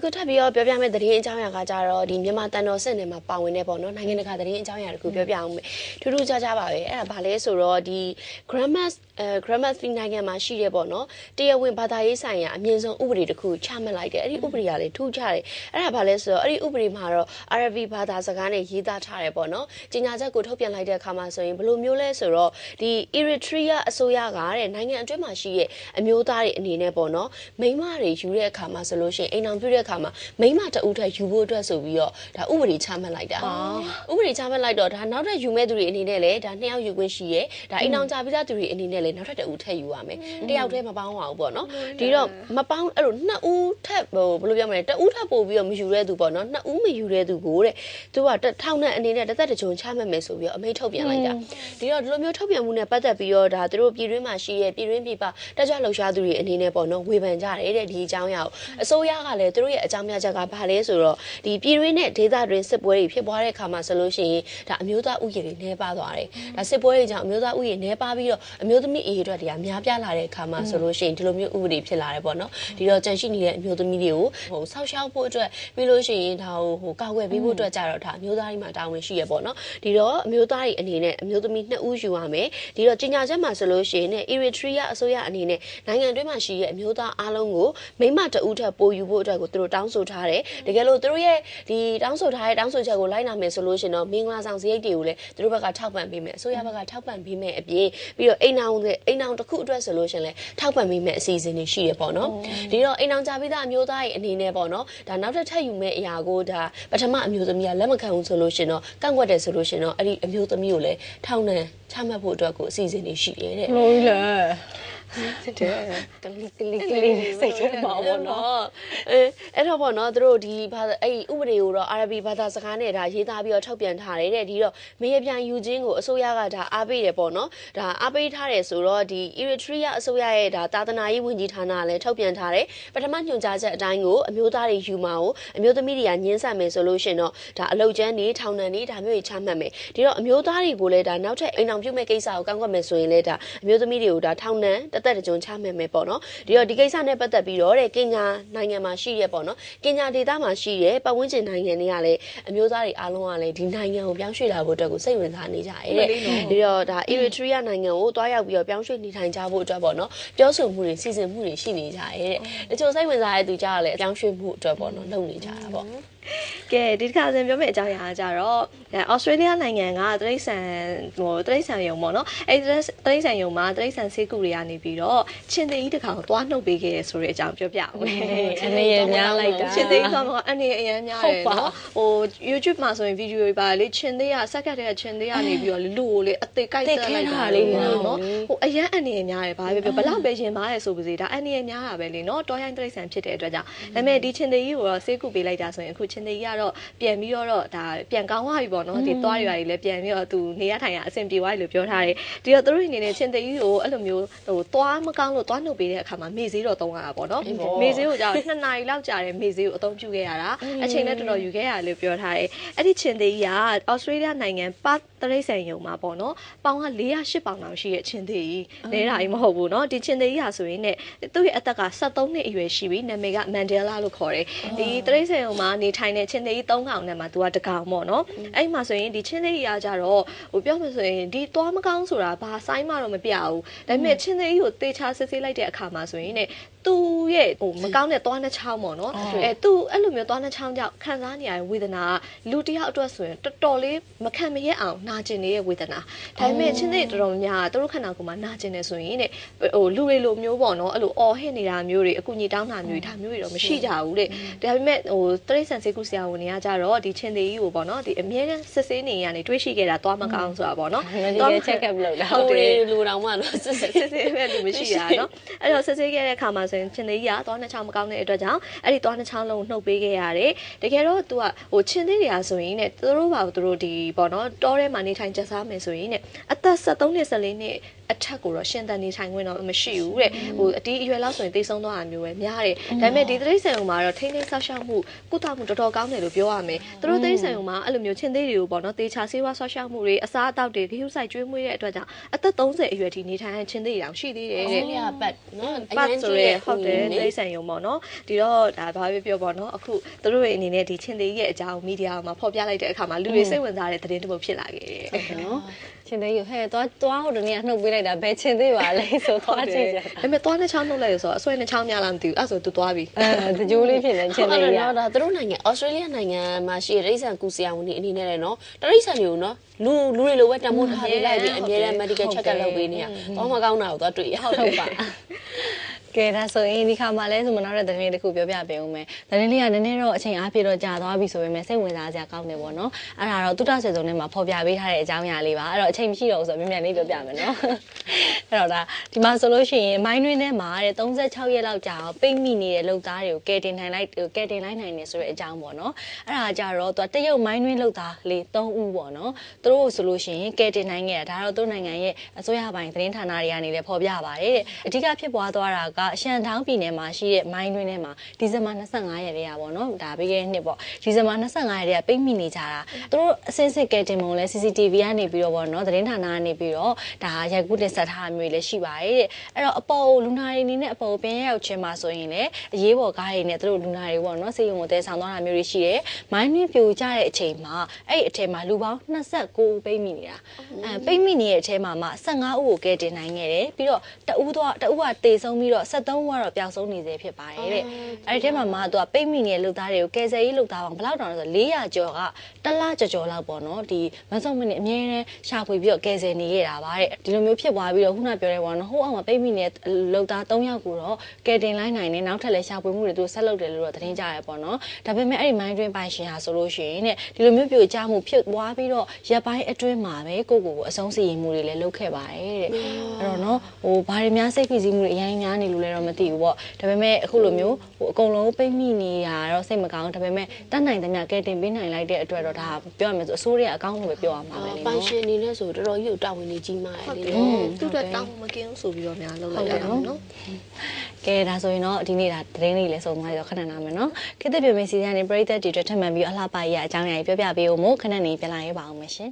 အခုထပ်ပြီးတော့ပြောပြမယ့်သတင်းအကြောင်းအရာကကြတော့ဒီမြန်မာတန်တော်စစ်နယ်မှာပါဝင်နေပေါ့နော်နိုင်ငံတကာသတင်းအကြောင်းအရာတခုပြောပြအောင်မယ်ထူးထူးခြားခြားပါပဲအဲ့ဒါဘာလဲဆိုတော့ဒီ grammar အဲ grammar နိုင်ငံမှာရှိတယ်ပေါ့နော်တရားဝင်ဘာသာရေးဆိုင်ရာအမြင့်ဆုံးဥပဒေတစ်ခုချမှတ်လိုက်တယ်အဲ့ဒီဥပဒေကလေထူးခြားတယ်အဲ့ဒါဘာလဲဆိုတော့အဲ့ဒီဥပဒေမှာတော့ Arabic ဘာသာစကားနဲ့ရေးသားထားတယ်ပေါ့နော်ကြီးညာချက်ကိုထုတ်ပြန်လိုက်တဲ့အခါမှာဆိုရင်ဘယ်လိုမျိုးလဲဆိုတော့ဒီ Eritrea အစိုးရကတဲ့နိုင်ငံအတွင်းမှာရှိတဲ့အမျိုးသားတွေအနေနဲ့ပေါ့နော်မိန်းမတွေယူတဲ့အခါမှာဆိုလို့ရှိရင်အိမ်အောင်ပြုတဲ့အခါမှာမိန်းမတအုပ်ထက်ယူဖို့အတွက်ဆိုပြီးတော့ဒါဥပဒေချမှတ်လိုက်တာဥပဒေချမှတ်လိုက်တော့ဒါနောက်ထပ်ယူမဲ့သူတွေအနေနဲ့လည်းဒါနှစ်ယောက်ယူခွင့်ရှိရဲဒါအိမ်အောင်ကြပြီးသားသူတွေအနေနဲ့လည်းနောက်ထပ်တအုပ်ထက်ယူရမယ်တယောက်တည်းမပေါင်းပါဘူးပေါ့နော်ဒီတော့မပေါင်းအဲ့လိုနှစ်ဦးထက်ဟိုဘယ်လိုပြောမလဲတအုပ်ထက်ပို့ပြီးတော့မယူတဲ့သူပေါ့နော်နှစ်ဦးမယူတဲ့သူကိုတဲ့သူကထောက်နဲ့အနေနဲ့တစ်သက်တစ်ကြုံချမှတ်မယ်ဆိုပြီးတော့အမိန့်ထုတ်ပြန်လိုက်တာဒီတော့ဒီလိုမျိုးထုတ်ပြန်မှုနဲ့ပတ်သက်ပြီးတော့ဒါသူတို့ပြည်တွင်းမှာရှိရဲ့ပြည်တွင်းပြည်ပတက်ကြွလှုပ်ရှားသူတွေအနေနဲ့ပေါ့နော်ဝေဖန်ကြတယ်တဲ့ဒီအကြောင်းအရာကိုအစိုးရကလည်းသူတို့ရဲ့အကြောင်းပြချက်ကဘာလဲဆိုတော့ဒီပြည်တွင်းနဲ့ဒေသတွင်းစစ်ပွဲတွေဖြစ်ပွားတဲ့အခါမှာဆိုလို့ရှိရင်ဒါအမျိုးသားဥယျာဉ်တွေနှဲပါသွားတယ်ဒါစစ်ပွဲတွေကြောင့်အမျိုးသားဥယျာဉ်နှဲပါပြီးတော့အမျိုးသမီးအရေးအတွက်တွေကများပြားလာတဲ့အခါမှာဆိုလို့ရှိရင်ဒီလိုမျိုးဥပဒေဖြစ်လာတယ်ပေါ့နော်ဒီတော့ကြန့်ရှိနေတဲ့အမျိုးသမီးတွေကိုဟိုဆောက်ရှောက်ဖို့အတွက်ပြီးလို့ရှိရင်ဒါဟိုကာကွယ်ပေးဖို့အတွက်ကြတော့ဒါအမျိုးသားတွေမှာတာဝန်ရှိရပေါ့နော်ဒီတော့အမျိုးသားတွေအနေနဲ့အမျိုးသမီးနှစ်ဦးယူရမယ်ဒီတော့ကြီးညာချက်မှာဆိုလို့ရှိရင် Eritrea အစိုးရအနေနဲ့နိုင်ငံတွင်းမှာရှိတဲ့အမျိုးသားအားလုံးကိုမိမတဦးထပ်ပို့ယူဖို့အတွက်ကိုသူတို့တောင်းဆိုထားတယ်တကယ်လို့သူတို့ရဲ့ဒီတောင်းဆိုထားတဲ့တောင်းဆိုချက်ကိုလိုက်နာမယ်ဆိုလို့ရှိရင်တော့မင်္ဂလာဆောင်စရိတ်တွေကိုလည်းသူတို့ဘက်ကထောက်ပံ့ပေးမယ်အစိုးရဘက်ကထောက်ပံ့ပေးမယ်အပြင်ပြီးတော့အိမ်အောင်အိမ်အောင်တစ်ခုအတွက်ဆိုလို့ရှိရင်လည်းထောက်ပံ့ပေးမယ်အစီအစဉ်တွေရှိရပေါ့နော်ဒီတော့အိမ်အောင်ကြပြီးသားအမျိုးသားရဲ့အနေနဲ့ပေါ့နော်ဒါနောက်ထပ်ထပ်ယူမဲ့အရာကိုဒါပထမအမျိုးသမီးကလက်မခံဘူးဆိုလို့ရှိရင်တော့ကန့်ကွက်တယ်ဆိုလို့ရှိရင်တော့အဲ့ဒီအမျိုးသမီးကိုလည်းထောက်နှံချမှတ်ဖို့အတွက်ကိုအစီအစဉ်တွေရှိတယ်တဲ့လို့ လေတဲ့ကလေးကလေးကလေးစိတ်ထဲမှာပေါ့နော်အဲအဲ့တော့ပေါ့နော်သူတို့ဒီဘာသာအဲ့ဒီဥပဒေကိုတော့အာရဗီဘာသာစကားနဲ့ဒါရေးသားပြီးတော့ထုတ်ပြန်ထားတယ်တဲ့ဒီတော့မေရပြန်ယူခြင်းကိုအစိုးရကဒါအားပေးတယ်ပေါ့နော်ဒါအားပေးထားတယ်ဆိုတော့ဒီ Eritrea အစိုးရရဲ့ဒါတာသနာရေးဝန်ကြီးဌာနကလည်းထုတ်ပြန်ထားတယ်ပထမညွှန်ကြားချက်အတိုင်းကိုအမျိုးသားတွေယူမှာကိုအမျိုးသမီးတွေကညှင်းဆက်မယ်ဆိုလို့ရှင်တော့ဒါအလုတ်ကျန်းနေထောင်နှံနေဒါမျိုးတွေချမှတ်မယ်ဒီတော့အမျိုးသားတွေကိုလည်းဒါနောက်ထပ်အိမ်အောင်ပြုမဲ့ကိစ္စကိုကန့်ကွက်မယ်ဆိုရင်လည်းဒါအမျိုးသမီးတွေကိုဒါထောင်နှံတသက်တကြုံချမှတ်မယ်ပေါ့နော်ဒီတော့ဒီကိစ္စနဲ့ပတ်သက်ပြီးတော့တဲ့ကင်ညာနိုင်ငံမှာရှိရဲပေါ့နော်ကင်ညာဒေသမှာရှိရဲပတ်ဝန်းကျင်နိုင်ငံတွေကလည်းအမျိုးသားတွေအားလုံးကလည်းဒီနိုင်ငံကိုပြောင်းရွှေ့လာဖို့အတွက်ကိုစိတ်ဝင်စားနေကြတယ်တဲ့ဒီတော့ဒါ Eritrea နိုင်ငံကိုတွားရောက်ပြီးတော့ပြောင်းရွှေ့နေထိုင်ကြဖို့အတွက်ပေါ့နော်ပြောဆိုမှုတွေစီစဉ်မှုတွေရှိနေကြတယ်တဲ့တချို့စိတ်ဝင်စားတဲ့သူကြတော့လည်းပြောင်းရွှေ့မှုအတွက်ပေါ့နော်လုပ်နေကြတာပေါ့ ကဲဒီတစ်ခါစဉ်ပြောမယ့်အကြောင်းအရာကကြတော့အဲဩစတြေးလျနိုင်ငံကတရိတ်ဆန်ဟိုတရိတ်ဆန်ယုံပေါ့နော်အဲတရိတ်ဆန်ယုံမှာတရိတ်ဆန်ဆေးကူတွေကနေပြီးတော့ချင်းသေးကြီးတစ်ခါကိုသွားနှုတ်ပေးခဲ့ရဆိုတဲ့အကြောင်းပြောပြအောင်အနေရများလိုက်တာချင်းသေးသွားမှာအနေအရန်များတယ်နော်ဟို YouTube မှာဆိုရင်ဗီဒီယိုတွေပါလေချင်းသေးကစက်ကတ်တဲ့ချင်းသေးကနေပြီးတော့လူကိုလေအသေးကြိုက်တက်လိုက်တာလေနော်ဟိုအရန်အနေအများတယ်ဘာပဲပြောဘလောက်ပဲရင်ပါရဲဆိုပါစေဒါအနေအများတာပဲလေနော်တော်ရိုင်းတရိတ်ဆန်ဖြစ်တဲ့အတွက်ကြောင့်ဒါပေမဲ့ဒီချင်းသေးကြီးကိုတော့ဆေးကူပေးလိုက်တာဆိုရင်အခုချင်းသေးကြီးကတော့ပြန်ပြီးတော့ဒါပြန်ကောင်းသွားပြီပေါ့နော်ဒီသွားရွာကြီးလည်းပြန်ပြီးတော့သူနေရထိုင်ရအဆင်ပြေသွားပြီလို့ပြောထားတယ်ဒီတော့သူတို့အနေနဲ့ချင်းသေးကြီးကိုအဲ့လိုမျိုးဟိုသွားမကောင်းလို့သွားနှုတ်ပေးတဲ့အခါမှာမေဈေးတော့သုံးရတာပေါ့နော်မေဈေးကိုကြောက်2နာရီလောက်ကြာတယ်မေဈေးကိုအသုံးပြုခဲ့ရတာအချိန်လည်းတော်တော်ယူခဲ့ရတယ်လို့ပြောထားတယ်အဲ့ဒီချင်းသေးကြီးကဩစတြေးလျနိုင်ငံပတ်တရိတ်ဆန်ယုံမှာပေါ့နော်ပေါင်က408ပေါင်တောင်ရှိရဲ့ချင်းသေးကြီးနဲတာကြီးမဟုတ်ဘူးနော်ဒီချင်းသေးကြီးဟာဆိုရင်ねသူ့ရဲ့အသက်က73နှစ်အရွယ်ရှိပြီနာမည်ကမန်ဒဲလာလို့ခေါ်တယ်ဒီတရိတ်ဆန်ယုံမှာနေထိုင်တဲ့ချင်းသေးကြီး3ကောင်နဲ့မှာသူကတကောင်ပေါ့နော်အဲ့မှာဆိုရင်ဒီချင်းသေးကြီးကကြတော့ဟိုပြောမှဆိုရင်ဒီသွားမကောင်းဆိုတာဘာဆိုင်မှတော့မပြဘူးဒါပေမဲ့ချင်းသေးကြီးကိုတေချာစစ်ဆေးလိုက်တဲ့အခါမှာဆိုရင်ねသူ့ရဲ့ဟိုမကောင်းတဲ့သွားနှချောင်းပေါ့နော်အဲသူအဲ့လိုမျိုးသွားနှချောင်းကြောင့်ခံစားနေရတဲ့ဝေဒနာကလူတစ်ယောက်အတွက်ဆိုရင်တော်တော်လေးမခံမရက်အောင်နာကျင်နေတဲ့ဝေဒနာဒါပေမဲ့ချင်းသေးတော်တော်များသူတို့ခန္ဓာကိုယ်မှာနာကျင်နေဆိုရင်တဲ့ဟိုလူတွေလိုမျိုးပေါ့နော်အဲ့လိုအော်ဟစ်နေတာမျိုးတွေအကူကြီးတောင်းတာမျိုးတွေဒါမျိုးတွေတော့မရှိကြဘူးတဲ့ဒါပေမဲ့ဟိုတရိတ်ဆန်စေကုဆရာဝန်နေရကြတော့ဒီချင်းသေးကြီးကိုပေါ့နော်ဒီအမြဲတမ်းစစ်ဆေးနေရနေတွေးရှိခဲ့တာသွားမကောင်းဆိုတာပေါ့နော်သွား check up လုပ်တာဟုတ်တယ်လူတော်မှတော့စစ်စစ်ဆေးမဲ့လူမရှိတာနော်အဲ့တော့စစ်ဆေးခဲ့တဲ့အခါမှာဆိုရင်ချင်းသေးကြီးကသွားနှစ်ချောင်းမကောင်းတဲ့အတွက်ကြောင့်အဲ့ဒီသွားနှစ်ချောင်းလုံးနှုတ်ပေးခဲ့ရတယ်တကယ်တော့သူကဟိုချင်းသေးတွေအားဆိုရင်ねသူတို့ပါသူတို့ဒီပေါ့နော်တောထဲမှာနေထိုင်ကြစားမယ်ဆိုရင်ねအသက်73နှစ်74နှစ်အထက်ကိုတော့ရှင်သန်နေထိုင်ခွင့်တော့မရှိဘူးတဲ့ဟိုအတီးအရွယ်လောက်ဆိုရင်တိတ်ဆုံးသွားတာမျိုးပဲများတယ်ဒါပေမဲ့ဒီတိရစ္ဆာန်ုံမှာတော့ထိန်းသိမ်းဆောက်ရှောက်မှုကုသမှုတော်တော်ကောင်းတယ်လို့ပြောရမယ်သူတို့တိရစ္ဆာန်ုံမှာအဲ့လိုမျိုးချင်းသေးတွေကိုပေါ့နော်တေချာဆေးဝါးဆောက်ရှောက်မှုတွေအစားအသောက်တွေဂရုစိုက်ကျွေးမွေးတဲ့အတွက်ကြောင့်အသက်30အရွယ်ထိနေထိုင်တဲ့ချင်းသေးတွေတောင်ရှိသေးတယ်အော်တဲ့လေပတ်နော်ပတ်ဆိုရဲဟုတ်တယ်လေတိရစ္ဆာန်ယုံပေါ့နော်ဒီတော့ဒါဘာပဲပြောပေါ့နော်အခုသူတို့ရဲ့အနေနဲ့ဒီချင်းသေးရဲ့အကြောင်းမီဒီယာမှာဖော်ပြလိုက်တဲ့အခါမှာလူတွေစိတ်ဝင်စားတဲ့သတင်းတစ်ပုဒ်ဖြစ်လာခဲ့တယ်နော်ချင်းသေးရဟဲ့သွားသွားဟိုတနေ့ကနှုတ်ပေးလိုက်တာဘယ်ချင်းသေးပါလဲဆိုသွားကြည့်ကြဒါပေမဲ့သွားနဲ့ချောင်းနှုတ်လိုက်ရဆိုတော့အဆွဲနဲ့ချောင်းများလားမသိဘူးအဲ့ဆိုသူသွားပြီအဲတကြိုးလေးဖြစ်နေချင်းဟုတ်သေးတယ်ရနော်ဒါသူတို့နိုင်ငံဩစတြေးလျနိုင်ငံမှာရှိတဲ့တိရစ္ဆာန်ကူဆရာဝန်တွေအနေနဲ့လည်းနော်တရိစ္ဆာန်တွေကိုနော်လူလူတွေလိုပဲတမိုးထားပေးလိုက်ပြီးအများနဲ့ medical check up လုပ်ပေးနေရတော့မကောင်းတာကိုသွားတွေ့ရဟုတ်ဟုတ်ပါ ကဲဒါဆိုရင်ဒီခါမှလဲဆိုမနောက်တဲ့သတင်းလေးတစ်ခုပြောပြပေးဦးမယ်သတင်းလေးကနည်းနည်းတော့အချိန်အားဖြင့်တော့ကြာသွားပြီဆိုပေမဲ့စိတ်ဝင်စားစရာကောင်းတယ်ပေါ့နော်အဲ့ဒါတော့တုတ္တဆေစုံထဲမှာဖော်ပြပေးထားတဲ့အကြောင်းအရာလေးပါအဲ့တော့အချိန်မရှိတော့ဘူးဆိုတော့မြန်မြန်လေးပြောပြမယ်နော်အဲ့တော့ဒါဒီမှာဆိုလို့ရှိရင်မိုင်းတွင်းထဲမှာတဲ့36ရက်လောက်ကြာအောင်ပိတ်မိနေတဲ့လုံသားတွေကိုကယ်တင်နိုင်လိုက်ကယ်တင်လိုက်နိုင်တယ်ဆိုတဲ့အကြောင်းပေါ့နော်အဲ့ဒါကြတော့သူကတရုတ်မိုင်းတွင်းလုံသားလေး3ဦးပေါ့နော်သူတို့ဆိုလို့ရှိရင်ကယ်တင်နိုင်ခဲ့တာဒါတော့သူတို့နိုင်ငံရဲ့အစိုးရပိုင်းသတင်းဌာနတွေကနေလည်းဖော်ပြပါတယ်တဲ့အဓိကဖြစ်ပွားသွားတာကရှန်တောင်းပြည်နယ်မှာရှိတဲ့မိုင်းတွင်းထဲမှာဒီဇင်ဘာ25ရက်တည်းကပေါ့နော်ဒါပြီးခဲ့တဲ့နှစ်ပေါ့ဒီဇင်ဘာ25ရက်တည်းကပိတ်မိနေကြတာသူတို့အစင်းစစ်ကယ်တင်ပုံလဲ CCTV ကနေပြီးတော့ပေါ့နော်သတင်းဌာနကနေပြီးတော့ဒါရိုက်ကူးတင်ဆက်ထားတာမျိုးတွေလည်းရှိပါတယ်တဲ့အဲ့တော့အပေါ်လူနာတွေအနေနဲ့အပေါ်ပြန်ရောက်ချင်းမှာဆိုရင်လည်းအရေးပေါ်ကားတွေနဲ့သူတို့လူနာတွေပေါ့နော်စေယုံကိုတဲဆောင်သွားတာမျိုးတွေရှိတယ်မိုင်းတွင်းပြိုကျတဲ့အချိန်မှာအဲ့ဒီအထက်မှာလူပေါင်း29ဦးပိတ်မိနေတာအဲပိတ်မိနေတဲ့အထဲမှာမှ15ဦးကိုကယ်တင်နိုင်ခဲ့တယ်ပြီးတော့တဦးတော့တဦးကတေဆုံးပြီးတော့73ဦးကတော့ပျောက်ဆုံးနေသေးဖြစ်ပါတယ်တဲ့အဲ့ဒီထဲမှာမှသူကပိတ်မိနေတဲ့လူသားတွေကိုကယ်ဆယ်ရေးလုပ်သားပေါင်းဘယ်လောက်တောင်လဲဆို400ကျော်ကတစ်လကျော်ကျော်လောက်ပေါ့နော်ဒီမဆုံမနေအမြဲတမ်းရှာဖွေပြီးတော့ကယ်ဆယ်နေရတာပါတဲ့ဒီလိုမျိုးဖြစ်သွားပြီးတော့ခုနပြောတဲ့ပေါ့နော်ဟိုအောက်မှာပိတ်မိနေတဲ့လူသား3ယောက်ကိုတော့ကယ်တင်လိုက်နိုင်တယ်နောက်ထပ်လည်းရှာဖွေမှုတွေသူဆက်လုပ်တယ်လို့တော့သတင်းကြရပေါ့နော်ဒါပေမဲ့အဲ့ဒီမိုင်းတွင်းပိုင်ရှင်ဟာဆိုလို့ရှိရင်တဲ့ဒီလိုမျိုးပြိုကျမှုဖြစ်သွားပြီးတော့ရက်ပိုင်းအတွင်းမှာပဲကိုယ့်ကိုယ်ကိုအဆုံးစီရင်မှုတွေလည်းလုပ်ခဲ့ပါတယ်တဲ့အဲ့တော့နော်ဟိုဘာတွေများစိတ်ဖိစီးမှုတွေအရင်များနေလို့လည်းတော့မသိဘူးပေါ့ဒါပေမဲ့အခုလိုမျိုးဟိုအကုန်လုံးပိတ်မိနေတာတော့စိတ်မကောင်းဒါပေမဲ့တတ်နိုင်သမျှကယ်တင်ပေးနိုင်လိုက်တဲ့အတွက်တော့ဒါပြောရမယ်ဆိုအစိုးရအကောင်းလို့ပဲပြောရမှာပဲလေပိုင်နော်ရှင်အနေနဲ့ဆိုတော်တော်ကြီးကိုတာဝန်ကြီးကြီးမားဟုတ်တယ်တယ်လေသူတို့တောင်းမကင်းဘူးဆိုပြီးတော့များလောက်လိုက်ရအောင်နော်ကဲဒါဆိုရင်တော့ဒီနေ့ဒါသတင်းလေးလည်းစုံသွားရောခဏနာမယ်နော်ခေတ္တပြမေစီစဉ်ကနေပရိသတ်တွေအတွက်ထပ်မံပြီးအလှပရအကြောင်းအရာကြီးပြောပြပေးဦးမို့ခဏနေပြန်လာရေးပါအောင်မရှင်